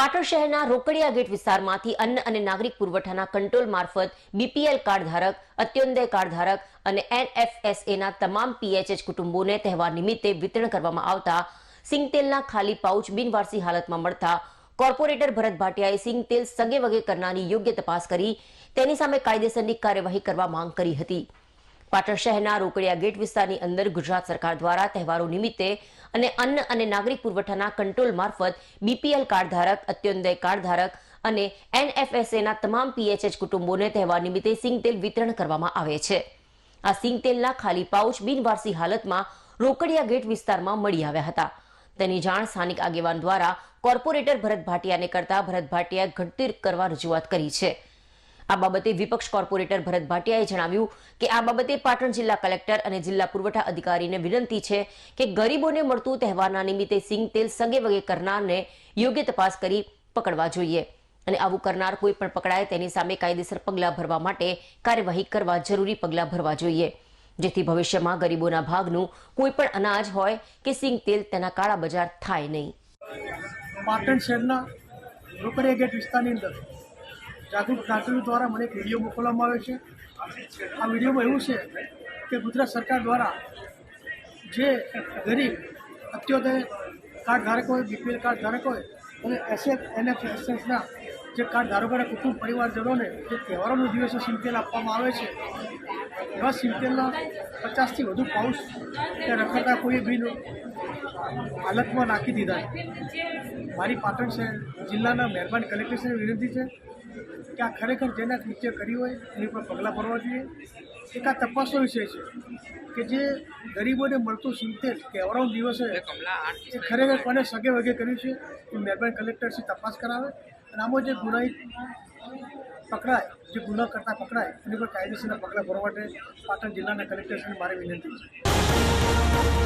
પાટણ શહેરના રોકડિયા ગેટ વિસ્તારમાંથી અન્ન અને નાગરિક પુરવઠાના કંટ્રોલ મારફત બીપીએલ કાર્ડ ધારક, અત્યોદય કાર્ડ ધારક અને એનએફએસએના તમામ પીએચએચ કુટુંબોને તહેવાર નિમિત્તે વિતરણ કરવામાં આવતા સિંગતેલના ખાલી પાઉચ બિનવારસી હાલતમાં મળતા કોર્પોરેટર ભરત ભાટિયાએ સિંગતેલ સગે વગે કરનારની યોગ્ય તપાસ કરી, તેની સામે કાયદેસરની કાર્યવાહી કરવા માંગ કરી હતી. પાટણ શહેરના રોકડિયા ગેટ વિસ્તારની અંદર ગુજરાત સરકાર દ્વારા તહેવારો નિમિત્તે અને અન્ન અને નાગરિક પુરવઠાના કંટ્રોલ મારફત બીપીએલ કાર્ડ ધારક, અત્યોદય કાર્ડ ધારક અને એનએફએસએના તમામ પીએચએચ કુટુંબોને તહેવાર નિમિત્તે સિંગતેલ વિતરણ કરવામાં આવે છે. આ સિંગતેલના ખાલી પાઉચ બિનવારસી હાલતમાં રોકડિયા ગેટ વિસ્તારમાં મળી આવ્યા હતા. તેની જાણ સ્થાનિક આગેવાન દ્વારા કોર્પોરેટર ભરત ભાટિયાને કરતા ભરત ભાટિયાએ ઘટતી કરવા રજૂઆત કરી છે. આ બાબતે વિપક્ષ કોર્પોરેટર ભરત ભાટિયાએ જણાવ્યું કે આ બાબતે પાટણ જિલ્લા કલેક્ટર અને જિલ્લા પુરવઠા અધિકારીને વિનંતી છે કે ગરીબોને મળતું તહેવારના નિમિત્તે સિંગ તેલ સગે વગે કરનારને યોગ્ય તપાસ કરી પકડવા જોઈએ. અને આવું કરનાર કોઈ પણ પકડાય તેની સામે કાયદેસર પગલાં ભરવા માટે કાર્યવાહી કરવા જરૂરી પગલાં ભરવા જોઈએ. જેથી ભવિષ્યમાં ગરીબોના ભાગનું કોઈ પણ અનાજ હોય કે સિંગ તેલ તેના કાળા બજાર થાય નહીં. પાટણ શહેરના રોકડિયા ગેટ વિસ્તારની અંદર જાગૃત નાગરિકો દ્વારા મને એક વીડિયો મોકલવામાં આવ્યો છે. આ વિડીયોમાં એવું છે કે ગુજરાત સરકાર દ્વારા જે ગરીબ, અત્યોદય કાર્ડ ધારક હોય, બીપીએલ કાર્ડ ધારક હોય, અને એસએફ એનએફ, એસએસના જે કાર્ડ ધારકોના કુટુંબ પરિવારજનોને જે તહેવારોનો દિવસે સિમતેલ આપવામાં આવે છે. એવા સિમતેલના પચાસથી વધુ પાઉસ કે રખડતા કોઈ બિન હાલતમાં નાખી દીધા મારી પાટણ શહેર જિલ્લાના મહેરબાન કલેક્ટરશ્રીને વિનંતી છે કે આ ખરેખર જેના કૃત્ય કર્યું હોય એની પર પગલાં ભરવા જોઈએ. એક આ તપાસનો વિષય છે કે જે ગરીબોને મળતું સિંતેર અવરાઉન્ડ દિવસે એ ખરેખર કોને સગે વગે કર્યું છે એ મહેરબાન કલેક્ટરશ્રી તપાસ કરાવે. અને આમાં જે ગુનાહિત પકડાય જે ગુના કરતા પકડાય એની પર કાયદેસરના પગલાં ભરવા માટે પાટણ જિલ્લાના કલેક્ટરશ્રીને મારી વિનંતી છે.